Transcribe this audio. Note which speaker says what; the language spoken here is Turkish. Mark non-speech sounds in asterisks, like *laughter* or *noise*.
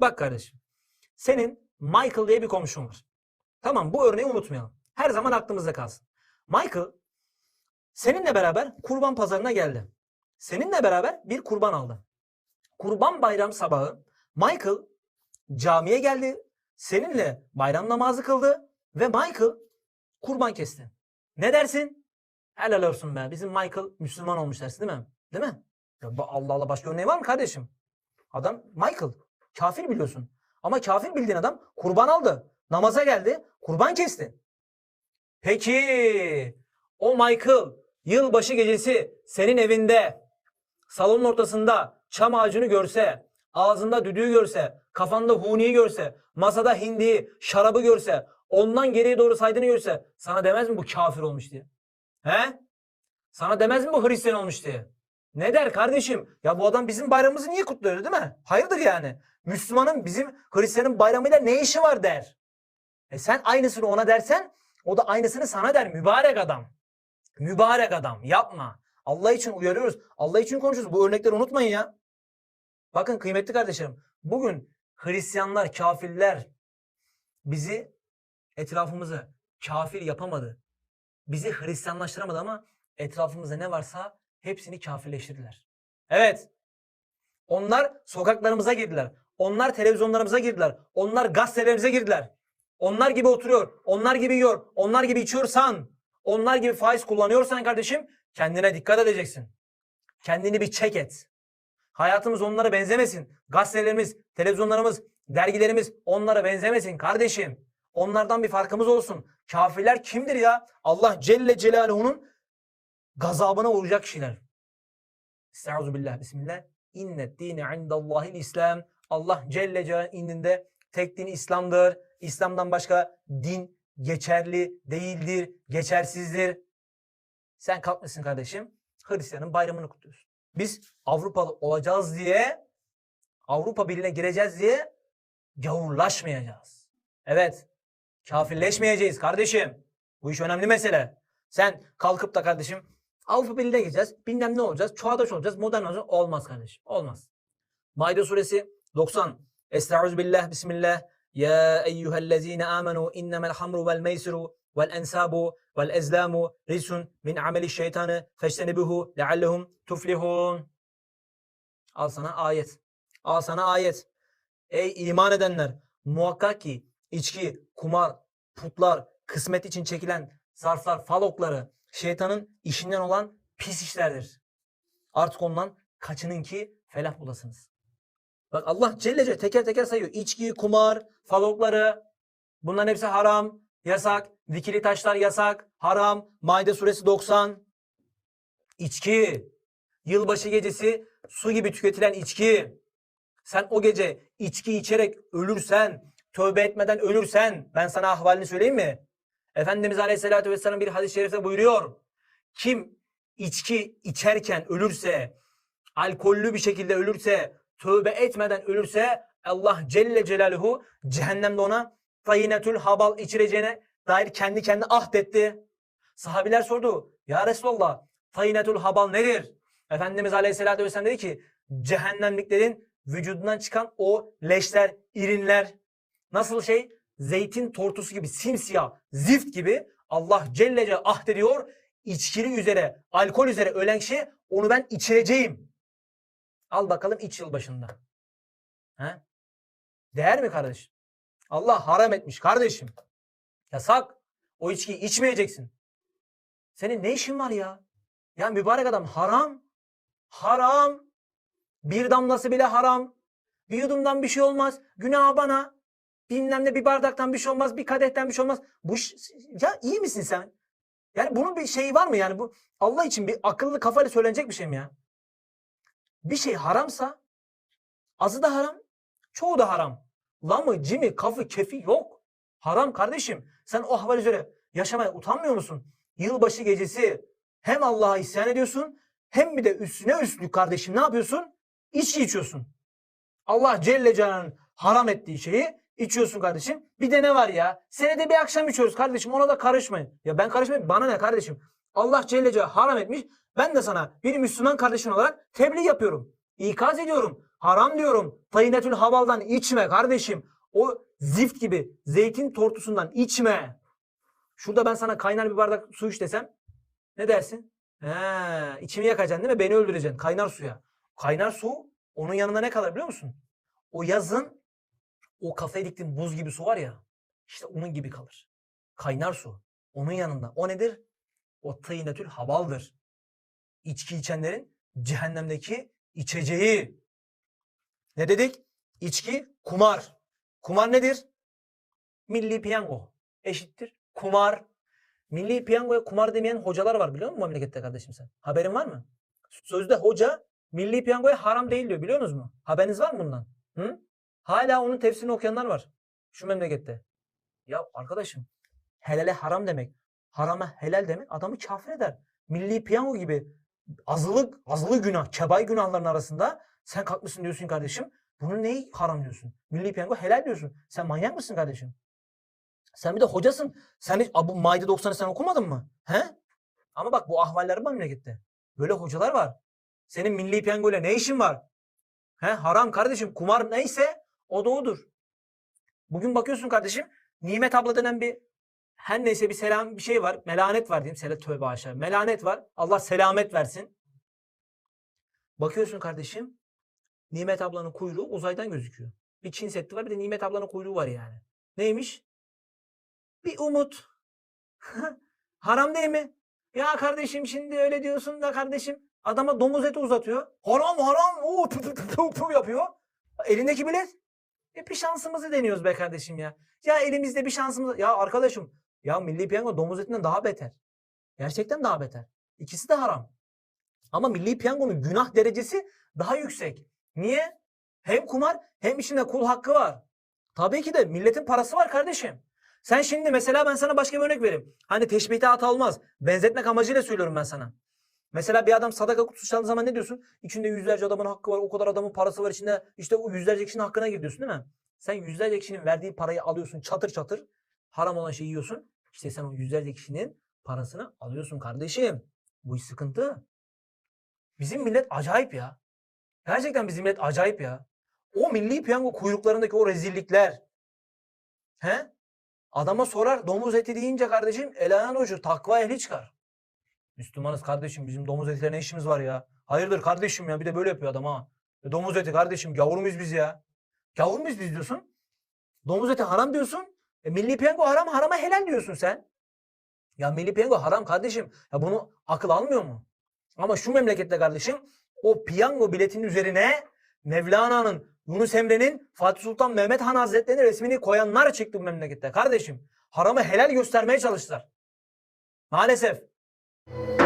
Speaker 1: Bak kardeşim. Senin Michael diye bir komşun var. Tamam bu örneği unutmayalım. Her zaman aklımızda kalsın. Michael seninle beraber kurban pazarına geldi. Seninle beraber bir kurban aldı. Kurban bayram sabahı Michael camiye geldi. Seninle bayram namazı kıldı ve Michael kurban kesti. Ne dersin? Helal olsun be. Bizim Michael Müslüman olmuş dersin değil mi? Değil mi? Ya Allah Allah başka örneği var mı kardeşim? Adam Michael. Kafir biliyorsun. Ama kafir bildiğin adam kurban aldı. Namaza geldi. Kurban kesti. Peki o Michael yılbaşı gecesi senin evinde salonun ortasında çam ağacını görse, ağzında düdüğü görse, kafanda huniyi görse, masada hindiyi, şarabı görse, ondan geriye doğru saydığını görse sana demez mi bu kafir olmuş diye? He? Sana demez mi bu Hristiyan olmuş diye? Ne der kardeşim? Ya bu adam bizim bayramımızı niye kutluyor değil mi? Hayırdır yani? Müslümanın bizim Hristiyanın bayramıyla ne işi var der. E sen aynısını ona dersen o da aynısını sana der. Mübarek adam. Mübarek adam. Yapma. Allah için uyarıyoruz. Allah için konuşuyoruz. Bu örnekleri unutmayın ya. Bakın kıymetli kardeşlerim. Bugün Hristiyanlar, kafirler bizi etrafımızı kafir yapamadı. Bizi Hristiyanlaştıramadı ama etrafımızda ne varsa hepsini kafirleştirdiler. Evet. Onlar sokaklarımıza girdiler. Onlar televizyonlarımıza girdiler. Onlar gazetelerimize girdiler. Onlar gibi oturuyor. Onlar gibi yiyor. Onlar gibi içiyorsan, onlar gibi faiz kullanıyorsan kardeşim kendine dikkat edeceksin. Kendini bir çek et. Hayatımız onlara benzemesin. Gazetelerimiz, televizyonlarımız, dergilerimiz onlara benzemesin kardeşim. Onlardan bir farkımız olsun. Kafirler kimdir ya? Allah Celle Celaluhu'nun gazabına uğrayacak kişiler. Estaizu billah. Bismillah. İnnet dini indallahil İslam. Allah Celle Celaluhu'nun indinde tek din İslam'dır. İslam'dan başka din geçerli değildir, geçersizdir. Sen kalkmışsın kardeşim. Hristiyanın bayramını kutluyorsun. Biz Avrupalı olacağız diye Avrupa Birliği'ne gireceğiz diye gavurlaşmayacağız. Evet. Kafirleşmeyeceğiz kardeşim. Bu iş önemli mesele. Sen kalkıp da kardeşim Avrupa Birliği'ne gireceğiz. Bilmem ne olacağız. Çağdaş olacağız. Modern olacağız. Olmaz kardeşim. Olmaz. Maide suresi 90. Estağfirullah. Bismillah. Ya eyyühellezine amenu innemel hamru vel meysiru vel ensabu vel ezlamu risun min ameli şeytanı feştenibuhu leallehum tuflihun. Al sana ayet. Al sana ayet. Ey iman edenler muhakkak ki içki, kumar, putlar, kısmet için çekilen zarflar, falokları, şeytanın işinden olan pis işlerdir. Artık ondan kaçının ki felah bulasınız. Bak Allah Celle Celle teker teker sayıyor. İçki, kumar, falokları bunların hepsi haram, yasak. Dikili taşlar yasak, haram. Maide suresi 90. İçki, yılbaşı gecesi su gibi tüketilen içki. Sen o gece içki içerek ölürsen, tövbe etmeden ölürsen ben sana ahvalini söyleyeyim mi? Efendimiz Aleyhisselatü Vesselam bir hadis-i şerifte buyuruyor. Kim içki içerken ölürse, alkollü bir şekilde ölürse, tövbe etmeden ölürse Allah Celle Celaluhu cehennemde ona tayinetül habal içireceğine dair kendi kendine ahdetti. Sahabiler sordu. Ya Resulallah tayinetül habal nedir? Efendimiz Aleyhisselatü Vesselam dedi ki cehennemliklerin vücudundan çıkan o leşler, irinler nasıl şey? Zeytin tortusu gibi simsiyah, zift gibi Allah Celle Celaluhu ahdediyor. İçkili üzere, alkol üzere ölen kişi onu ben içireceğim. Al bakalım iç yıl başında. He? Değer mi kardeşim? Allah haram etmiş kardeşim. Yasak. O içkiyi içmeyeceksin. Senin ne işin var ya? Ya mübarek adam haram. Haram. Bir damlası bile haram. Bir yudumdan bir şey olmaz. Günah bana. Bilmem ne bir bardaktan bir şey olmaz. Bir kadehten bir şey olmaz. Bu ya iyi misin sen? Yani bunun bir şeyi var mı yani bu Allah için bir akıllı kafayla söylenecek bir şey mi ya? Bir şey haramsa azı da haram, çoğu da haram. Lamı, cimi, kafı, kefi yok. Haram kardeşim. Sen o ahval üzere yaşamaya utanmıyor musun? Yılbaşı gecesi hem Allah'a isyan ediyorsun hem bir de üstüne üstlük kardeşim ne yapıyorsun? İçki içiyorsun. Allah Celle Celaluhu'nun haram ettiği şeyi içiyorsun kardeşim. Bir de ne var ya? Senede bir akşam içiyoruz kardeşim. Ona da karışmayın. Ya ben karışmayayım. Bana ne kardeşim? Allah Celle Celaluhu haram etmiş. Ben de sana bir Müslüman kardeşin olarak tebliğ yapıyorum. İkaz ediyorum. Haram diyorum. Tayyinetül havaldan içme kardeşim. O zift gibi zeytin tortusundan içme. Şurada ben sana kaynar bir bardak su iç desem ne dersin? He, içimi yakacaksın değil mi? Beni öldüreceksin. Kaynar suya. Kaynar su onun yanında ne kalır biliyor musun? O yazın o kafaya diktiğin buz gibi su var ya işte onun gibi kalır. Kaynar su. Onun yanında. O nedir? O tayyinetül havaldır. İçki içenlerin cehennemdeki içeceği. Ne dedik? İçki kumar. Kumar nedir? Milli piyango eşittir kumar. Milli piyangoya kumar demeyen hocalar var biliyor musun memlekette kardeşim sen? Haberin var mı? Sözde hoca milli piyangoya haram değil diyor biliyor musunuz mu? Haberiniz var mı bundan? Hı? Hala onun tefsirini okuyanlar var. Şu memlekette. Ya arkadaşım helale haram demek, harama helal demek adamı kafir eder. Milli piyango gibi azılık, azılı günah, kebay günahların arasında sen kalkmışsın diyorsun kardeşim. Bunu neyi haram diyorsun? Milli piyango helal diyorsun. Sen manyak mısın kardeşim? Sen bir de hocasın. Sen hiç bu Maide 90'ı sen okumadın mı? He? Ama bak bu ahvaller memlekette. Böyle hocalar var. Senin milli piyango ile ne işin var? He? Haram kardeşim. Kumar neyse o da odur. Bugün bakıyorsun kardeşim Nimet abla denen bir her neyse bir selam bir şey var. Melanet var diyeyim. Sele tövbe aşağı. Melanet var. Allah selamet versin. Bakıyorsun kardeşim. Nimet ablanın kuyruğu uzaydan gözüküyor. Bir Çin Seddi var bir de Nimet ablanın kuyruğu var yani. Neymiş? Bir umut. *laughs* Haram değil mi? Ya kardeşim şimdi öyle diyorsun da kardeşim adama domuz eti uzatıyor. Haram haram o yapıyor. Elindeki bilet. E bir şansımızı deniyoruz be kardeşim ya. Ya elimizde bir şansımız. Ya arkadaşım ya milli piyango domuz etinden daha beter. Gerçekten daha beter. İkisi de haram. Ama milli piyangonun günah derecesi daha yüksek. Niye? Hem kumar hem içinde kul hakkı var. Tabii ki de milletin parası var kardeşim. Sen şimdi mesela ben sana başka bir örnek vereyim. Hani teşbihte hata olmaz. Benzetmek amacıyla söylüyorum ben sana. Mesela bir adam sadaka kutusu çaldığı zaman ne diyorsun? İçinde yüzlerce adamın hakkı var. O kadar adamın parası var içinde. İşte o yüzlerce kişinin hakkına gir diyorsun değil mi? Sen yüzlerce kişinin verdiği parayı alıyorsun çatır çatır. Haram olan şeyi yiyorsun. İşte sen o yüzlerce kişinin parasını alıyorsun kardeşim. Bu iş sıkıntı. Bizim millet acayip ya. Gerçekten bizim millet acayip ya. O milli piyango kuyruklarındaki o rezillikler. He? Adama sorar domuz eti deyince kardeşim el ayağına uçur. Takva ehli çıkar. Müslümanız kardeşim bizim domuz etiyle ne işimiz var ya? Hayırdır kardeşim ya bir de böyle yapıyor adam ha. E, domuz eti kardeşim gavur muyuz biz ya? Gavur muyuz biz diyorsun? Domuz eti haram diyorsun. E, milli piyango haram harama helal diyorsun sen. Ya milli piyango haram kardeşim. Ya bunu akıl almıyor mu? Ama şu memlekette kardeşim o piyango biletinin üzerine Mevlana'nın, Yunus Emre'nin, Fatih Sultan Mehmet Han Hazretleri'nin resmini koyanlar çıktı bu memlekette kardeşim. Haramı helal göstermeye çalıştılar. Maalesef. Thank you.